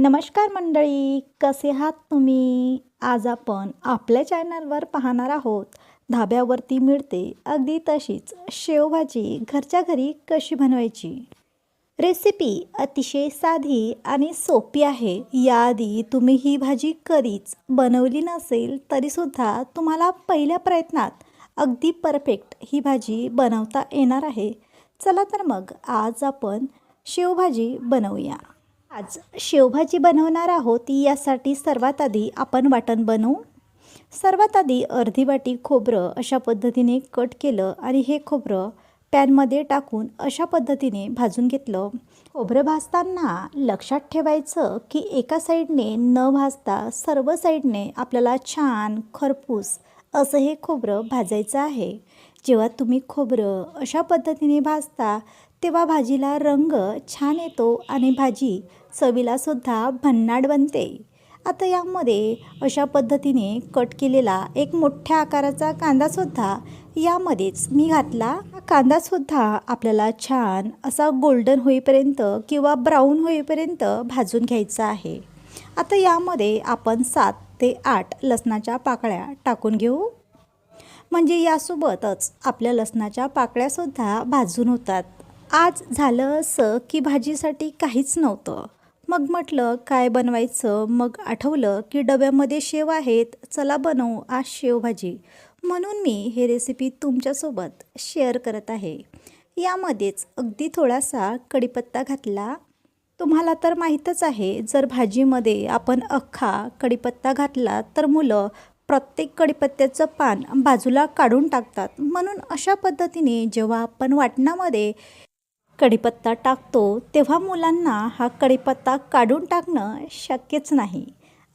नमस्कार मंडळी कसे आहात तुम्ही? आज आपण आपल्या चॅनलवर पाहणार आहोत धाब्यावरती मिळते अगदी तशीच शेवभाजी घरच्या घरी कशी बनवायची? रेसिपी अतिशय साधी आणि सोपी आहे. याआधी तुम्ही ही भाजी कधीच बनवली नसेल तरीसुद्धा तुम्हाला पहिल्या प्रयत्नात अगदी परफेक्ट ही भाजी बनवता येणार आहे. चला तर मग आज आपण शेवभाजी बनवूया. आज शेवभाजी बनवणार आहोत यासाठी सर्वात आधी आपण वाटण बनवू. सर्वात आधी अर्धी वाटी खोबरं अशा पद्धतीने कट केलं आणि हे खोबरं पॅनमध्ये टाकून अशा पद्धतीने भाजून घेतलं. खोबरं भाजताना लक्षात ठेवायचं की एका साईडने न भाजता सर्व साईडने आपल्याला छान खरपूस असं हे खोबरं भाजायचं आहे. जेव्हा तुम्ही खोबरं अशा पद्धतीने भाजता तेव्हा भाजीला रंग छान येतो आणि भाजी चवीलासुद्धा भन्नाट बनते. आता यामध्ये अशा पद्धतीने कट केलेला एक मोठ्या आकाराचा कांदासुद्धा यामध्येच मी घातला. कांदासुद्धा आपल्याला छान असा गोल्डन होईपर्यंत किंवा ब्राऊन होईपर्यंत भाजून घ्यायचा आहे. आता यामध्ये आपण सात ते आठ लसणाच्या पाकळ्या टाकून घेऊ. म्हणजे यासोबतच आपल्या लसणाच्या पाकळ्यासुद्धा भाजून होतात. आज झालं असं की भाजीसाठी काहीच नव्हतं. मग म्हटलं काय बनवायचं? मग आठवलं की डब्यामध्ये शेव आहेत चला बनवू आज शेवभाजी. म्हणून मी हे रेसिपी तुमच्यासोबत शेअर करत आहे. यामध्येच अगदी थोडासा कढीपत्ता घातला. तुम्हाला तर माहीतच आहे जर भाजीमध्ये आपण अख्खा कढीपत्ता घातला तर मुलं प्रत्येक कडीपत्त्याचं पान बाजूला काढून टाकतात. म्हणून अशा पद्धतीने जेव्हा आपण वाटणामध्ये कढीपत्ता टाकतो तेव्हा मुलांना हा कढीपत्ता काढून टाकणं शक्यच नाही.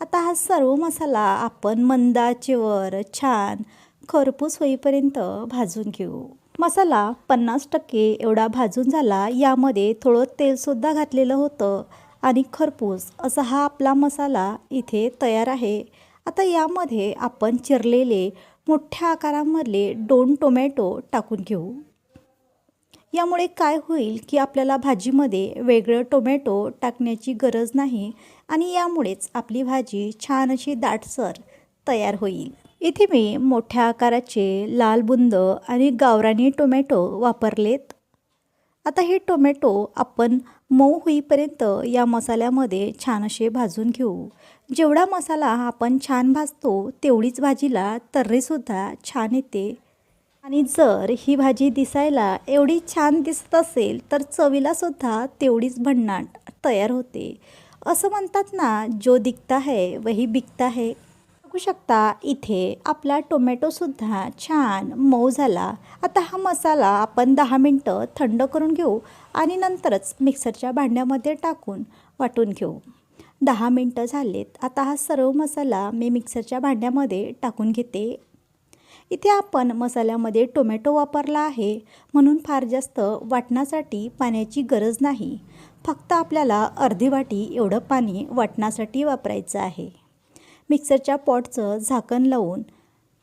आता हा सर्व मसाला आपण मंदाचेवर छान खरपूस होईपर्यंत भाजून घेऊ. मसाला पन्नास टक्के एवढा भाजून झाला यामध्ये थोडं तेलसुद्धा घातलेलं होतं आणि खरपूस असा हा आपला मसाला इथे तयार आहे. आता यामध्ये आपण चिरलेले मोठ्या आकारामधले दोन टोमॅटो टाकून घेऊ. यामुळे काय होईल की आपल्याला भाजीमध्ये वेगळं टोमॅटो टाकण्याची गरज नाही आणि यामुळेच आपली भाजी छान अशी दाटसर तयार होईल. इथे मी मोठ्या आकाराचे लाल बुंद आणि गावरानी टोमॅटो वापरलेत. आता हे टोमॅटो आपण मऊ होईपर्यंत या मसाल्यामध्ये छान असे भाजून घेऊ. जेवढा मसाला आपण छान भाजतो तेवढीच भाजीला तर्रीसुद्धा छान येते. आणि जर ही भाजी दिसायला एवढी छान दिसत असेल तर चवीलासुद्धा तेवढीच भन्नाट तयार होते. असं म्हणतात ना जो दिखता है वही बिकता है. बघू शकता इथे आपला टोमॅटोसुद्धा छान मऊ झाला. आता हा मसाला आपण दहा मिनटं थंड करून घेऊ आणि नंतरच मिक्सरच्या भांड्यामध्ये टाकून वाटून घेऊ. दहा मिनटं झालेत. आता हा सर्व मसाला मी मिक्सरच्या भांड्यामध्ये टाकून घेते. इथे आपण मसाल्यामध्ये टोमॅटो वापरला आहे. म्हणून फार जास्त वाटण्यासाठी पाण्याची गरज नाही. फक्त आपल्याला अर्धी वाटी एवढं पाणी वाटण्यासाठी वापरायचं आहे. मिक्सरच्या पॉटचं झाकण लावून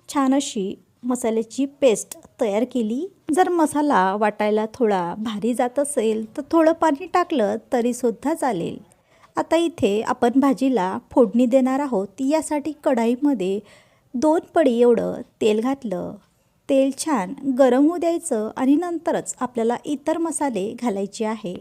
छान अशी मसाल्याची पेस्ट तयार केली. जर मसाला वाटायला थोडा भारी जात असेल तर थोडं पाणी टाकलं तरीसुद्धा चालेल. आता इथे आपण भाजीला फोडणी देणार आहोत. यासाठी कढाईमध्ये दोन पडी एवढं तेल घातलं. तेल छान गरम होऊ द्यायचं आणि नंतरच आपल्याला इतर मसाले घालायचे आहे.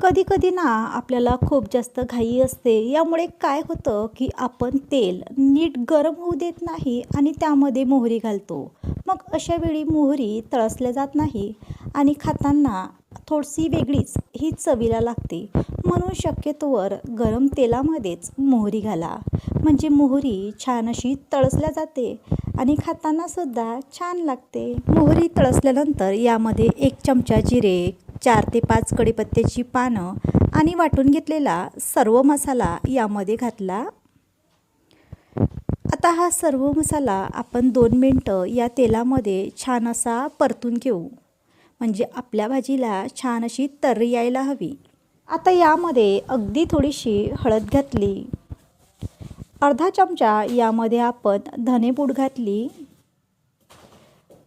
कधी कधी ना आपल्याला खूप जास्त घाई असते यामुळे काय होतं की आपण तेल नीट गरम होऊ देत नाही आणि त्यामध्ये मोहरी घालतो. मग अशा वेळी मोहरी तळसल्या जात नाही आणि खाताना थोडीशी वेगळीच ही चवीला लागते. म्हणून शक्यतोवर गरम तेलामध्येच मोहरी घाला. म्हणजे मोहरी छान अशी तळसल्या जाते आणि खातानासुद्धा छान लागते. मोहरी तळसल्यानंतर यामध्ये एक चमचा जिरे चार ते पाच कडीपत्त्याची पानं आणि वाटून घेतलेला सर्व मसाला यामध्ये घातला. आता हा सर्व मसाला आपण दोन मिनटं या तेलामध्ये छान असा परतून घेऊ. म्हणजे आपल्या भाजीला छान अशी तर्री यायला हवी. आता यामध्ये अगदी थोडीशी हळद घातली. अर्धा चमचा यामध्ये आपण धनेपूड घातली.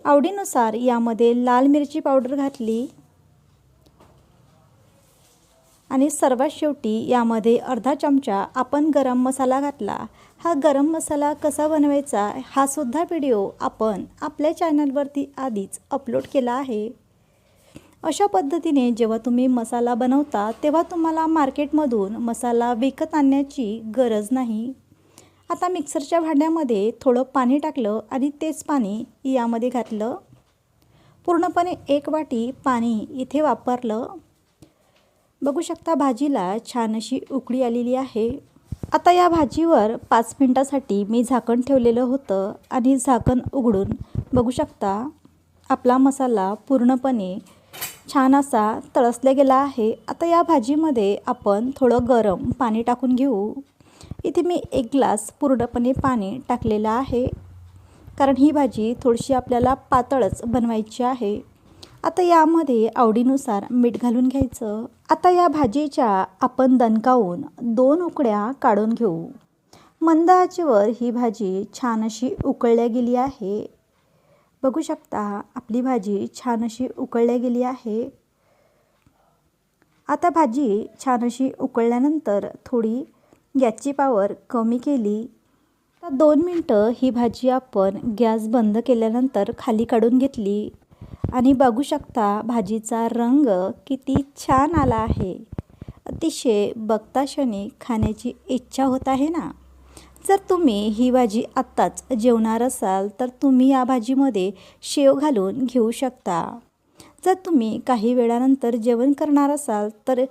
आवडीनुसार यामध्ये लाल मिरची पावडर घातली. आणि सर्वात शेवटी यामध्ये अर्धा चमचा आपण गरम मसाला घातला. हा गरम मसाला कसा बनवायचा हा सुद्धा व्हिडिओ आपण आपल्या चॅनलवरती आधीच अपलोड केला आहे. अशा पद्धतीने जेव्हा तुम्ही मसाला बनवता तेव्हा तुम्हाला मार्केटमधून मसाला विकत आणण्याची गरज नाही. आता मिक्सरच्या भांड्यामध्ये थोडं पाणी टाकलं आणि तेच पाणी यामध्ये घातलं. पूर्णपणे एक वाटी पाणी इथे वापरलं. बघू शकता भाजीला छान अशी उकळी आलेली आहे. आता या भाजीवर पाच मिनटासाठी मी झाकण ठेवलेलं होतं आणि झाकण उघडून बघू शकता आपला मसाला पूर्णपणे छान असा तळसला गेला आहे. आता या भाजीमध्ये आपण थोडं गरम पाणी टाकून घेऊ. इथे मी एक ग्लास पूर्णपणे पाणी टाकलेलं आहे. कारण ही भाजी थोडीशी आपल्याला पातळच बनवायची आहे. आता यामध्ये आवडीनुसार मीठ घालून घ्यायचं. आता या भाजीच्या आपण दणकावून दोन उकड्या काढून घेऊ. मंद आचेवर ही भाजी छान अशी उकळल्या गेली आहे. बघू शकता आपली भाजी छान अशी उकळल्या गेली आहे. आता भाजी छान अशी उकळल्यानंतर थोडी गॅसची पावर कमी केली. तर दोन मिनटं ही भाजी आपण गॅस बंद केल्यानंतर खाली काढून घेतली. आणि बघू शकता भाजीचा रंग किती छान आला आहे. अतिशय बघता क्षणी खाण्याची इच्छा होत आहे ना? जर तुम्ही ही भाजी आत्ताच जेवणार असाल तर तुम्ही या भाजीमध्ये शेव घालून घेऊ शकता. जर तुम्ही काही वेळानंतर जेवण करणार असाल तर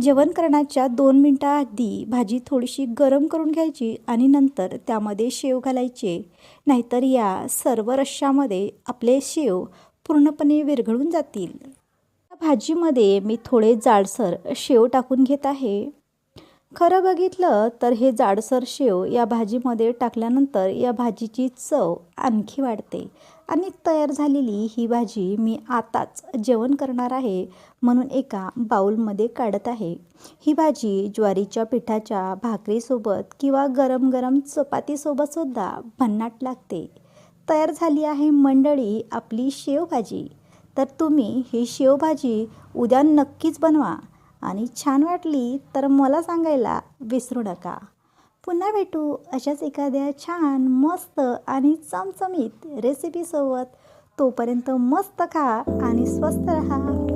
जेवण करण्याच्या दोन मिनटाआधी भाजी थोडीशी गरम करून घ्यायची आणि नंतर त्यामध्ये शेव घालायचे. नाहीतर या सर्व रश्श्यामध्ये आपले शेव पूर्णपणे विरघळून जातील. भाजीमध्ये मी थोडे जाडसर शेव टाकून घेत आहे. खरं बघितलं तर हे जाडसर शेव या भाजीमध्ये टाकल्यानंतर या भाजीची चव आणखी वाढते. आणि तयार झालेली ही भाजी मी आताच जेवण करणार आहे म्हणून एका बाऊलमध्ये काढत आहे. ही भाजी ज्वारीच्या पिठाच्या भाकरीसोबत किंवा गरम गरम चपातीसोबतसुद्धा भन्नाट लागते. तयार झाली आहे मंडळी आपली शेवभाजी तर तुम्ही ही शेवभाजी उद्या नक्कीच बनवा. आणि छान वाटली तर मला सांगायला विसरू नका. पुन्हा भेटू अशाच एखाद्या छान मस्त आणि चमचमीत रेसिपीसोबत तोपर्यंत मस्त खा आणि स्वस्त रहा.